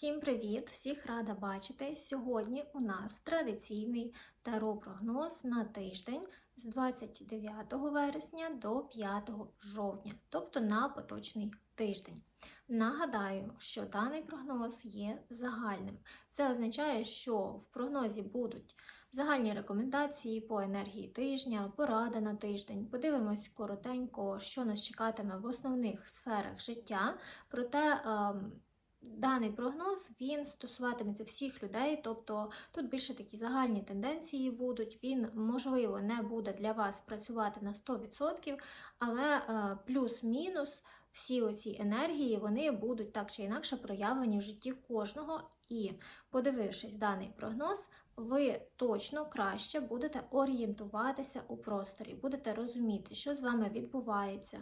Всім привіт! Всіх рада бачити! Сьогодні у нас традиційний таро-прогноз на тиждень з 29 вересня до 5 жовтня, тобто на поточний тиждень. Нагадаю, що даний прогноз є загальним. Це означає, що в прогнозі будуть загальні рекомендації по енергії тижня, порада на тиждень. Подивимось коротенько, що нас чекатиме в основних сферах життя. Проте ем, Даний прогноз він стосуватиметься всіх людей, тобто тут більше такі загальні тенденції будуть. Він, можливо, не буде для вас працювати на 100%, але е, плюс-мінус всі оці енергії вони будуть так чи інакше проявлені в житті кожного. І, подивившись даний прогноз, ви точно краще будете орієнтуватися у просторі, будете розуміти, що з вами відбувається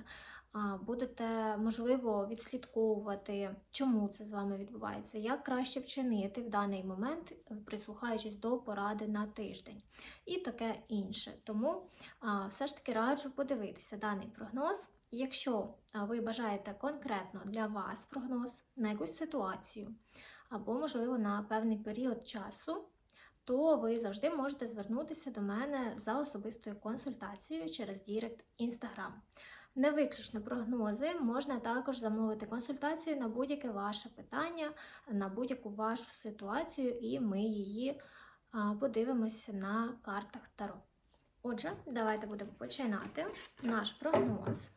будете, можливо, відслідковувати, чому це з вами відбувається, як краще вчинити в даний момент, прислухаючись до поради на тиждень і таке інше. Тому все ж таки раджу подивитися даний прогноз. Якщо ви бажаєте конкретно для вас прогноз на якусь ситуацію, або, можливо, на певний період часу, то ви завжди можете звернутися до мене за особистою консультацією через Дірект Instagram. Не виключно прогнози, можна також замовити консультацію на будь-яке ваше питання, на будь-яку вашу ситуацію, і ми її подивимося на картах Таро. Отже, давайте будемо починати наш прогноз.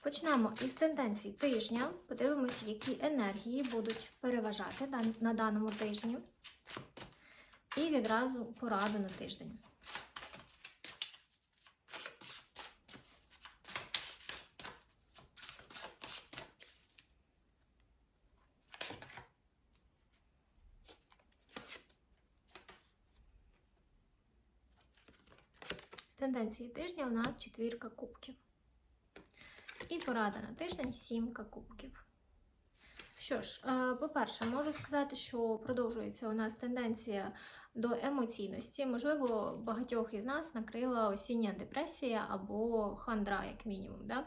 Почнемо із тенденцій тижня. Подивимося, які енергії будуть переважати на даному тижні. І відразу пораду на тиждень. Тенденції тижня у нас четвірка кубків. І порада на тиждень сімка кубків. Що ж, е, по-перше, можу сказати, що продовжується у нас тенденція до емоційності. Можливо, багатьох із нас накрила осіння депресія або хандра, як мінімум. Да?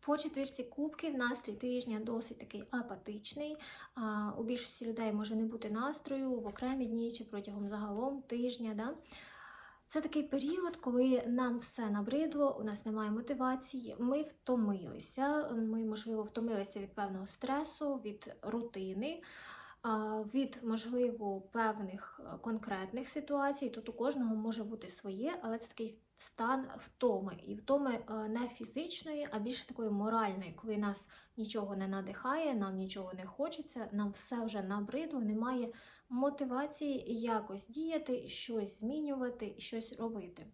По четвірці кубків настрій тижня досить такий апатичний. У більшості людей може не бути настрою в окремі дні чи протягом загалом тижня. Да? Це такий період, коли нам все набридло, у нас немає мотивації, ми втомилися. Ми, можливо, втомилися від певного стресу, від рутини від, можливо, певних е, конкретних ситуацій. Тут у кожного може бути своє, але це такий стан втоми. І втоми е, не фізичної, а більше такої моральної, коли нас нічого не надихає, нам нічого не хочеться, нам все вже набридло, немає мотивації якось діяти, щось змінювати, щось робити.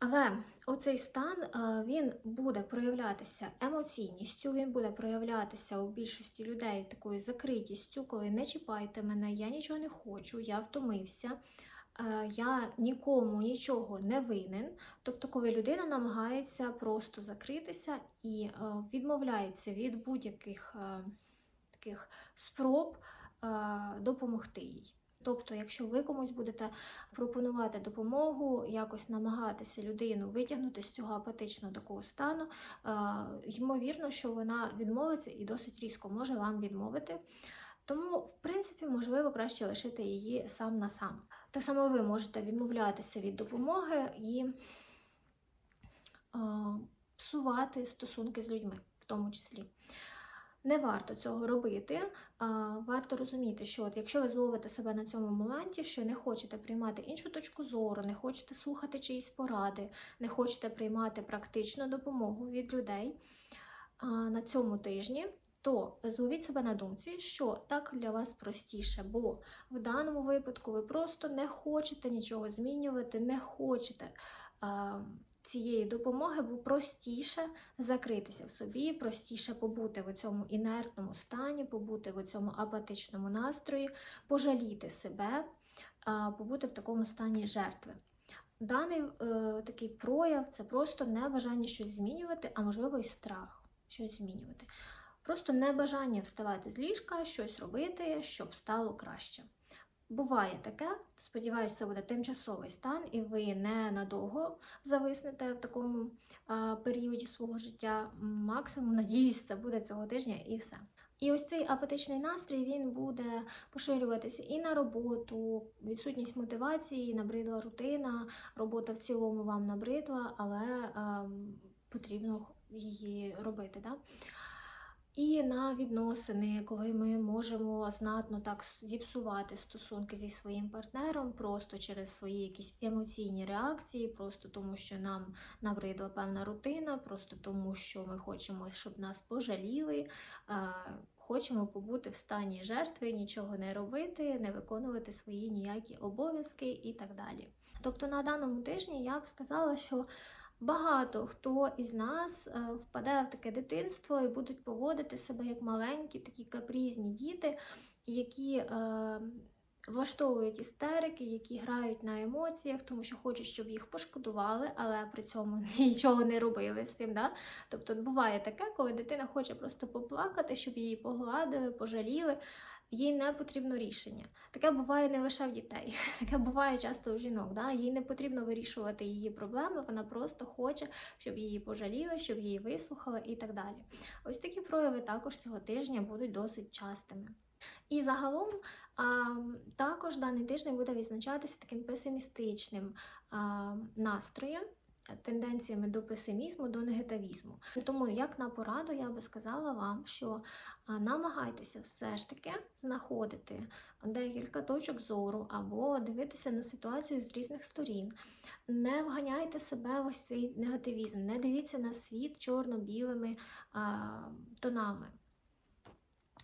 Але оцей стан він буде проявлятися емоційністю, він буде проявлятися у більшості людей такою закритістю, коли не чіпайте мене, я нічого не хочу, я втомився, я нікому нічого не винен. Тобто, коли людина намагається просто закритися і відмовляється від будь-яких таких спроб допомогти їй. Тобто, якщо ви комусь будете пропонувати допомогу, якось намагатися людину витягнути з цього апатичного такого стану, ймовірно, що вона відмовиться і досить різко може вам відмовити. Тому, в принципі, можливо, краще лишити її сам на сам. Так само ви можете відмовлятися від допомоги і псувати стосунки з людьми, в тому числі. Не варто цього робити. А, Варто розуміти, що от якщо ви зловите себе на цьому моменті, що не хочете приймати іншу точку зору, не хочете слухати чиїсь поради, не хочете приймати практичну допомогу від людей на цьому тижні, то зловіть себе на думці, що так для вас простіше, бо в даному випадку ви просто не хочете нічого змінювати, не хочете. Цієї допомоги, бо простіше закритися в собі, простіше побути в цьому інертному стані, побути в цьому апатичному настрої, пожаліти себе, побути в такому стані жертви. Даний е, такий прояв це просто небажання щось змінювати, а можливо і страх щось змінювати. Просто небажання вставати з ліжка, щось робити, щоб стало краще. Буває таке, сподіваюся, це буде тимчасовий стан, і ви не надовго зависнете в такому а, періоді свого життя. Максимум, надіюсь, це буде цього тижня і все. І ось цей апатичний настрій він буде поширюватися і на роботу, відсутність мотивації, набридла рутина, робота в цілому вам набридла, але ем, потрібно її робити. Да? І на відносини, коли ми можемо знатно так зіпсувати стосунки зі своїм партнером, просто через свої якісь емоційні реакції, просто тому, що нам набридла певна рутина, просто тому, що ми хочемо, щоб нас пожаліли, хочемо побути в стані жертви, нічого не робити, не виконувати свої ніякі обов'язки і так далі. Тобто на даному тижні я б сказала, що Багато хто із нас е, впаде в таке дитинство і будуть поводити себе як маленькі, такі капрізні діти, які е, влаштовують істерики, які грають на емоціях, тому що хочуть, щоб їх пошкодували, але при цьому нічого не робили з цим. Да? Тобто буває таке, коли дитина хоче просто поплакати, щоб її погладили, пожаліли. Їй не потрібно рішення. Таке буває не лише в дітей, таке буває часто у жінок. Да? Їй не потрібно вирішувати її проблеми, вона просто хоче, щоб її пожаліли, щоб її вислухали і так далі. Ось такі прояви також цього тижня будуть досить частими. І загалом а, також даний тиждень буде відзначатися таким песимістичним а, настроєм. Тенденціями до песимізму, до негативізму. Тому, як на пораду, я би сказала вам, що намагайтеся все ж таки знаходити декілька точок зору або дивитися на ситуацію з різних сторін. Не вганяйте себе в ось цей негативізм, не дивіться на світ чорно-білими тонами.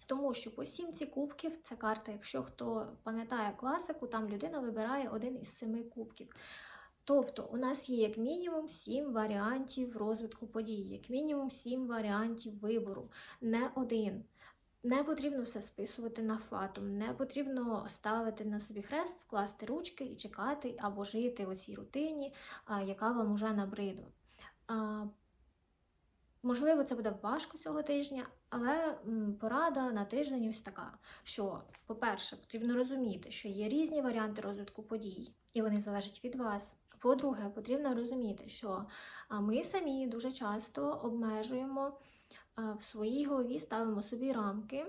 Тому що по сімці кубків ця карта, якщо хто пам'ятає класику, там людина вибирає один із семи кубків. Тобто у нас є як мінімум сім варіантів розвитку подій, як мінімум сім варіантів вибору, не один. Не потрібно все списувати на фатум, не потрібно ставити на собі хрест, скласти ручки і чекати або жити в цій рутині, яка вам уже набридла. Можливо, це буде важко цього тижня, але порада на тиждень ось така: що, по-перше, потрібно розуміти, що є різні варіанти розвитку подій, і вони залежать від вас. По-друге, потрібно розуміти, що ми самі дуже часто обмежуємо в своїй голові, ставимо собі рамки,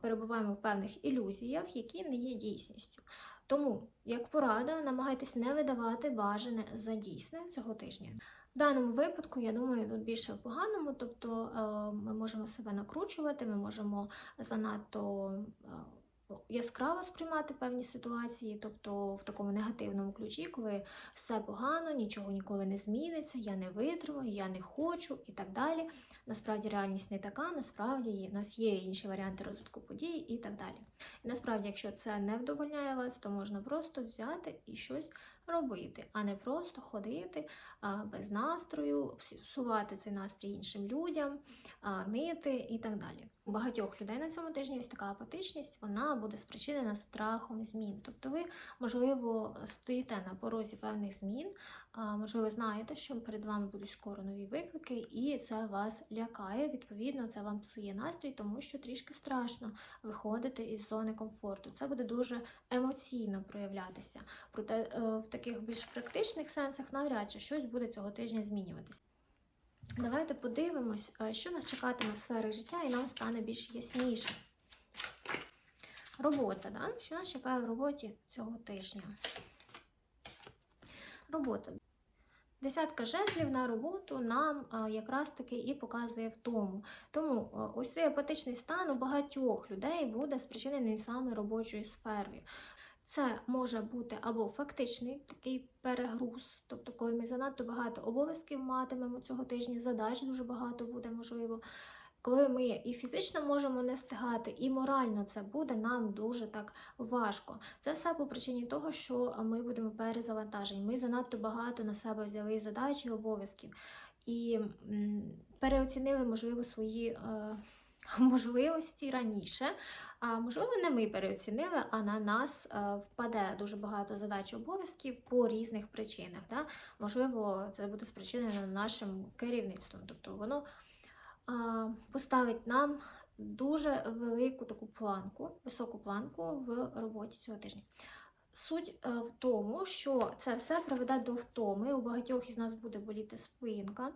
перебуваємо в певних ілюзіях, які не є дійсністю. Тому, як порада, намагайтесь не видавати бажане за дійсне цього тижня. В даному випадку, я думаю, тут більше в поганому, тобто е, ми можемо себе накручувати, ми можемо занадто е, яскраво сприймати певні ситуації, тобто в такому негативному ключі, коли все погано, нічого ніколи не зміниться, я не витримаю, я не хочу і так далі. Насправді реальність не така, насправді в нас є інші варіанти розвитку подій і так далі. І насправді, якщо це не вдовольняє вас, то можна просто взяти і щось робити, а не просто ходити без настрою, псувати цей настрій іншим людям, нити і так далі. У багатьох людей на цьому тижні ось така апатичність, вона буде спричинена страхом змін. Тобто ви, можливо, стоїте на порозі певних змін, можливо, знаєте, що перед вами будуть скоро нові виклики, і це вас лякає. Відповідно, це вам псує настрій, тому що трішки страшно виходити із зони комфорту. Це буде дуже емоційно проявлятися. Проте е, в таких більш практичних сенсах навряд чи щось буде цього тижня змінюватися. Давайте подивимось, е, що нас чекатиме в сферах життя, і нам стане більш ясніше. Робота, да? що нас чекає в роботі цього тижня? Робота. Десятка жезлів на роботу нам а, якраз таки і показує втому. Тому а, ось цей апатичний стан у багатьох людей буде спричинений саме робочою сферою. Це може бути або фактичний такий перегруз, тобто, коли ми занадто багато обов'язків матимемо цього тижня, задач дуже багато буде можливо. Коли ми і фізично можемо не встигати, і морально це буде нам дуже так важко. Це все по причині того, що ми будемо перезавантажені. Ми занадто багато на себе взяли задач і обов'язків і переоцінили, можливо, свої. Е можливості раніше. А можливо, не ми переоцінили, а на нас е, впаде дуже багато задач і обов'язків по різних причинах. Да? Можливо, це буде спричинено нашим керівництвом. Тобто воно поставить нам дуже велику таку планку, високу планку в роботі цього тижня. Суть е, в тому, що це все приведе до втоми. У багатьох із нас буде боліти спинка.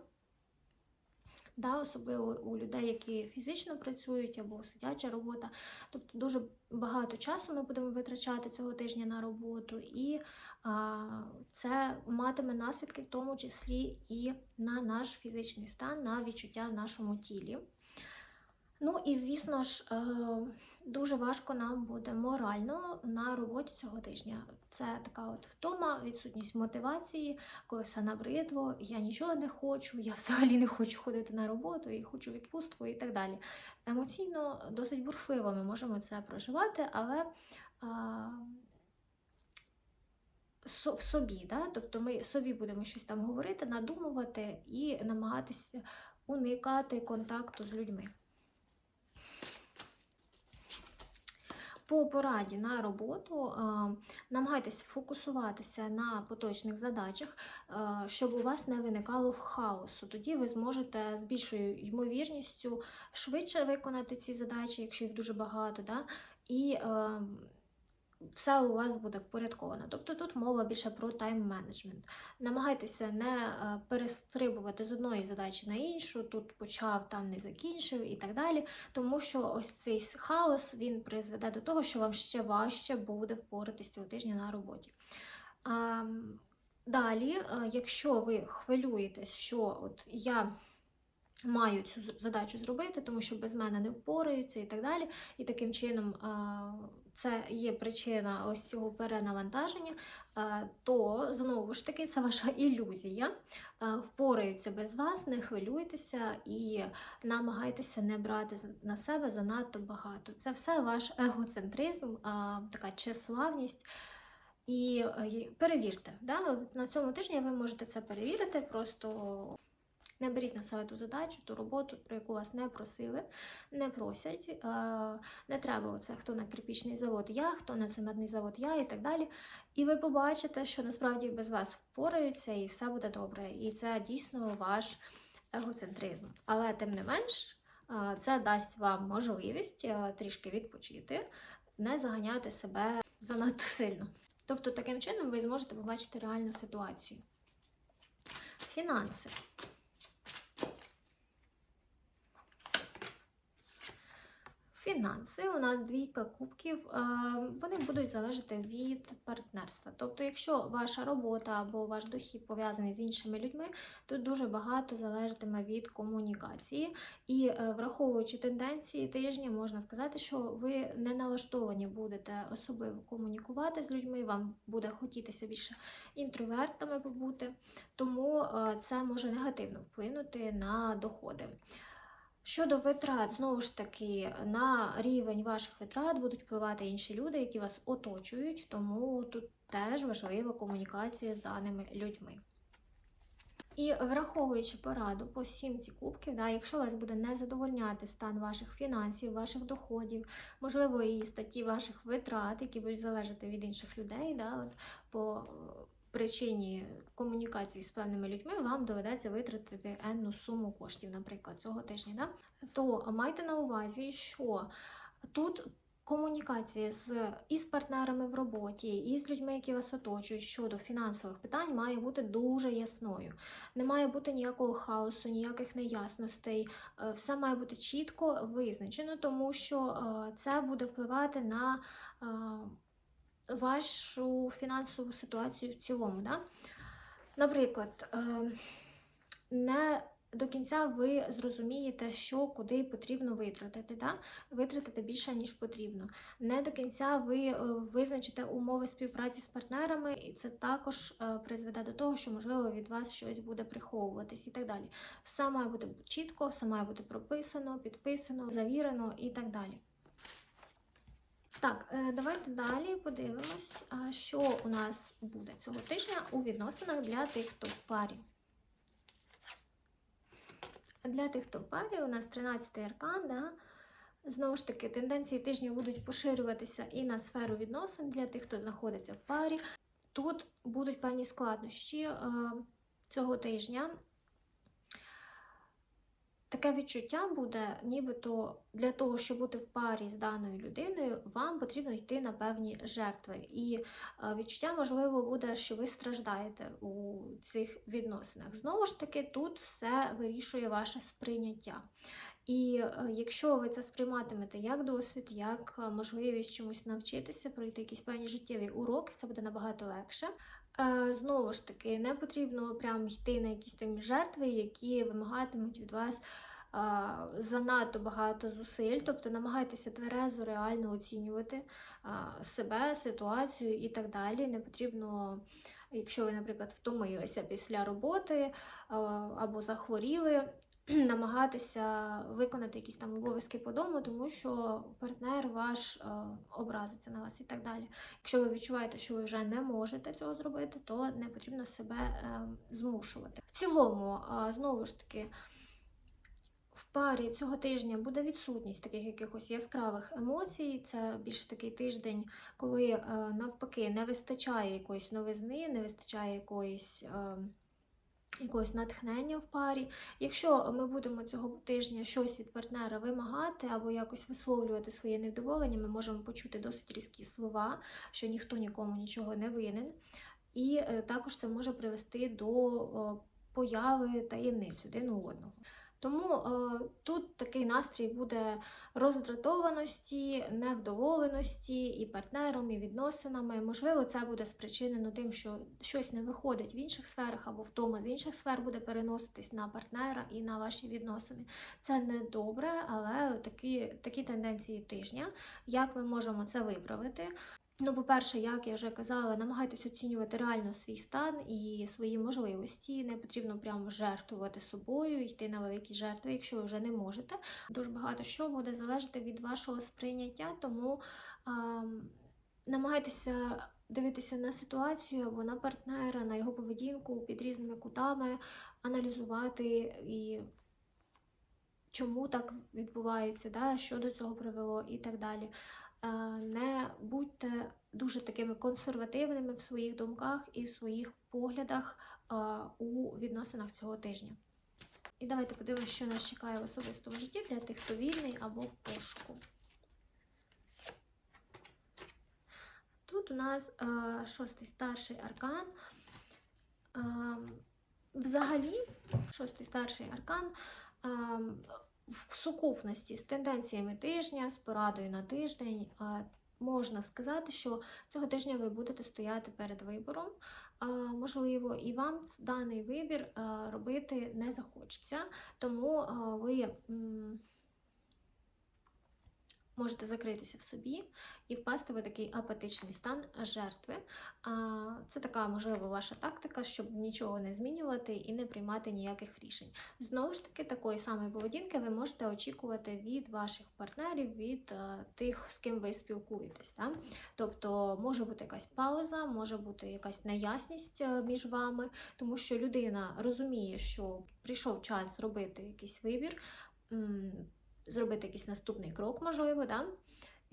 Да, особливо у людей, які фізично працюють або сидяча робота. Тобто дуже багато часу ми будемо витрачати цього тижня на роботу, і а, це матиме наслідки, в тому числі і на наш фізичний стан, на відчуття в нашому тілі. Ну і звісно ж, е, дуже важко нам буде морально на роботі цього тижня. Це така от втома, відсутність мотивації, коли все набридло, я нічого не хочу, я взагалі не хочу ходити на роботу і хочу відпустку і так далі. Емоційно досить бурхливо ми можемо це проживати, але в собі, да? тобто ми собі будемо щось там говорити, надумувати і намагатися уникати контакту з людьми. По пораді на роботу намагайтесь намагайтеся фокусуватися на поточних задачах, е, щоб у вас не виникало в хаосу. Тоді ви зможете з більшою ймовірністю швидше виконати ці задачі, якщо їх дуже багато, да? і е, все у вас буде впорядковано. Тобто тут мова більше про тайм-менеджмент. Намагайтеся не е, перестрибувати з одної задачі на іншу, тут почав, там не закінчив і так далі. Тому що ось цей хаос він призведе до того, що вам ще важче буде впоратись цього тижня на роботі. А, Далі, е, якщо ви хвилюєтесь, що от я маю цю задачу зробити, тому що без мене не впораються і так далі, і таким чином а, це є причина ось цього перенавантаження, то знову ж таки це ваша ілюзія. Впораються без вас, не хвилюйтеся і намагайтеся не брати на себе занадто багато. Це все ваш егоцентризм, така чеславність. І е, перевірте, да? на цьому тижні ви можете це перевірити, просто не беріть на себе ту задачу, ту роботу, про яку вас не просили, не просять. Е, Не треба оце, хто на кирпічний завод я, хто на цементний завод я і так далі. І ви побачите, що насправді без вас впораються і все буде добре. І це дійсно ваш егоцентризм. Але тим не менш, е, це дасть вам можливість е, трішки відпочити, не заганяти себе занадто сильно. Тобто, таким чином ви зможете побачити реальну ситуацію. Фінанси. Фінанси у нас двійка кубків, е, вони будуть залежати від партнерства. Тобто, якщо ваша робота або ваш дохід пов'язаний з іншими людьми, тут дуже багато залежатиме від комунікації. І е, враховуючи тенденції тижня, можна сказати, що ви не налаштовані будете особливо комунікувати з людьми, вам буде хотітися більше інтровертами побути, тому е, це може негативно вплинути на доходи. Щодо витрат, знову ж таки, на рівень ваших витрат будуть впливати інші люди, які вас оточують, тому тут теж важлива комунікація з даними людьми. І враховуючи пораду по сімці кубків, да, якщо вас буде не задовольняти стан ваших фінансів, ваших доходів, можливо, і статті ваших витрат, які будуть залежати від інших людей, да, от, по причині комунікації з певними людьми, вам доведеться витратити енну суму коштів, наприклад, цього тижня. Да? То майте на увазі, що тут комунікація з і з партнерами в роботі, і з людьми, які вас оточують щодо фінансових питань, має бути дуже ясною. Не має бути ніякого хаосу, ніяких неясностей. Е, Все має бути чітко визначено, тому що е, це буде впливати на е, вашу фінансову ситуацію в цілому. Да? Наприклад, е, не до кінця ви зрозумієте, що куди потрібно витратити. Да? Витратити більше, ніж потрібно. Не до кінця ви е, визначите умови співпраці з партнерами, і це також е, призведе до того, що, можливо, від вас щось буде приховуватись і так далі. Все має бути чітко, все має бути прописано, підписано, завірено і так далі. Так, е, давайте далі подивимось, що у нас буде цього тижня у відносинах для тих, хто в парі. Для тих, хто в парі, у нас 13 аркан, да? Знову ж таки, тенденції тижня будуть поширюватися і на сферу відносин для тих, хто знаходиться в парі. Тут будуть певні складнощі е, цього тижня. Таке відчуття буде, нібито для того, щоб бути в парі з даною людиною, вам потрібно йти на певні жертви. І е, відчуття, можливо, буде, що ви страждаєте у цих відносинах. Знову ж таки, тут все вирішує ваше сприйняття. І е, якщо ви це сприйматимете як досвід, як е, можливість чомусь навчитися, пройти якісь певні життєві уроки, це буде набагато легше. Е, Знову ж таки, не потрібно прям йти на якісь там жертви, які вимагатимуть від вас занадто багато зусиль, тобто намагайтеся тверезо, реально оцінювати себе, ситуацію і так далі. Не потрібно, якщо ви, наприклад, втомилися після роботи або захворіли. Намагатися виконати якісь там обов'язки по дому, тому що партнер ваш е, образиться на вас і так далі. Якщо ви відчуваєте, що ви вже не можете цього зробити, то не потрібно себе е, змушувати. В цілому, е, знову ж таки, в парі цього тижня буде відсутність таких якихось яскравих емоцій. Це більше такий тиждень, коли навпаки не вистачає якоїсь новизни, не вистачає якоїсь. Якогось натхнення в парі. Якщо ми будемо цього тижня щось від партнера вимагати або якось висловлювати своє невдоволення, ми можемо почути досить різкі слова, що ніхто нікому нічого не винен. І е, також це може привести до появи таємниць один у одного. Тому е, тут такий настрій буде роздратованості, невдоволеності і партнером, і відносинами. Можливо, це буде спричинено тим, що щось не виходить в інших сферах, або втома з інших сфер буде переноситись на партнера і на ваші відносини. Це не добре, але такі, такі тенденції тижня. Як ми можемо це виправити? Ну, по-перше, як я вже казала, намагайтесь оцінювати реально свій стан і свої можливості. Не потрібно прямо жертвувати собою, йти на великі жертви, якщо ви вже не можете. Дуже багато що буде залежати від вашого сприйняття, тому а, намагайтеся дивитися на ситуацію або на партнера, на його поведінку під різними кутами, аналізувати і. Чому так відбувається, да, що до цього привело і так далі. Е, не будьте дуже такими консервативними в своїх думках і в своїх поглядах е, у відносинах цього тижня. І давайте подивимося, що нас чекає в особистому житті для тих, хто вільний або в пошуку. Тут у нас е, шостий старший аркан. Взагалі, шостий старший аркан в сукупності з тенденціями тижня, з порадою на тиждень, можна сказати, що цього тижня ви будете стояти перед вибором, можливо, і вам даний вибір робити не захочеться, тому ви можете закритися в собі і впасти в такий апатичний стан жертви. Це така, можливо, ваша тактика, щоб нічого не змінювати і не приймати ніяких рішень. Знову ж таки, такої самої поведінки ви можете очікувати від ваших партнерів, від е, тих, з ким ви спілкуєтесь. Так? Тобто може бути якась пауза, може бути якась неясність е, між вами, тому що людина розуміє, що прийшов час зробити якийсь вибір зробити якийсь наступний крок, можливо, да?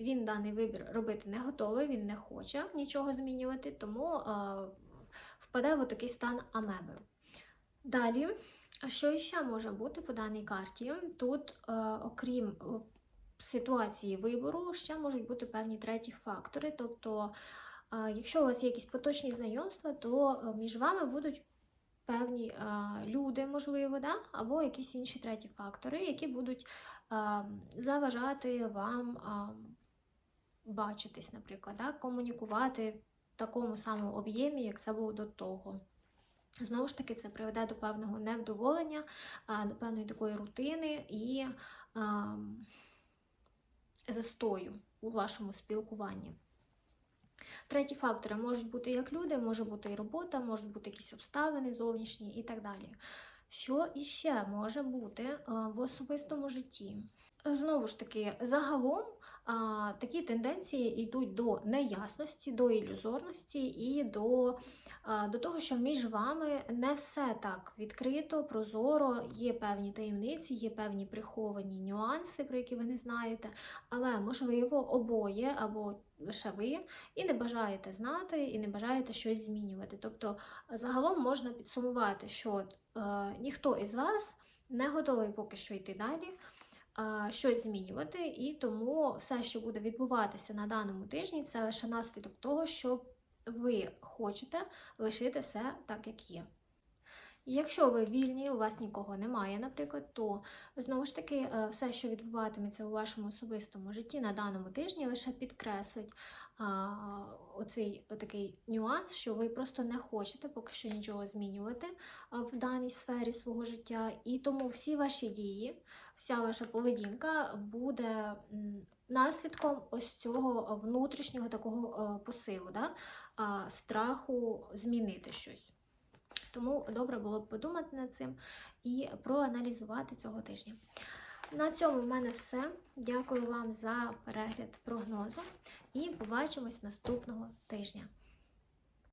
він даний вибір робити не готовий, він не хоче нічого змінювати, тому е, впаде в такий стан амеби. Далі, що ще може бути по даній карті? Тут, е, окрім ситуації вибору, ще можуть бути певні треті фактори. Тобто, е, якщо у вас є якісь поточні знайомства, то між вами будуть певні люди, можливо, да? або якісь інші треті фактори, які будуть заважати вам бачитись, наприклад, да? комунікувати в такому самому об'ємі, як це було до того. Знову ж таки, це приведе до певного невдоволення, до певної такої рутини і застою у вашому спілкуванні. Треті фактори можуть бути як люди, може бути і робота, можуть бути якісь обставини зовнішні і так далі. Що іще може бути е, в особистому житті? Знову ж таки, загалом такі тенденції йдуть до неясності, до ілюзорності і до до того, що між вами не все так відкрито, прозоро, є певні таємниці, є певні приховані нюанси, про які ви не знаєте, але, можливо, обоє або лише ви і не бажаєте знати, і не бажаєте щось змінювати. Тобто, загалом можна підсумувати, що е, ніхто із вас не готовий поки що йти далі, щось змінювати, і тому все, що буде відбуватися на даному тижні, це лише наслідок того, що ви хочете лишити все так, як є. Якщо ви вільні, у вас нікого немає, наприклад, то знову ж таки е, все, що відбуватиметься у вашому особистому житті на даному тижні, лише підкреслить а, оцей такий нюанс, що ви просто не хочете поки що нічого змінювати в даній сфері свого життя, і тому всі ваші дії, вся ваша поведінка буде наслідком ось цього внутрішнього такого е, посилу, да? страху змінити щось. Тому добре було б подумати над цим і проаналізувати цього тижня. На цьому в мене все. Дякую вам за перегляд прогнозу і побачимось наступного тижня.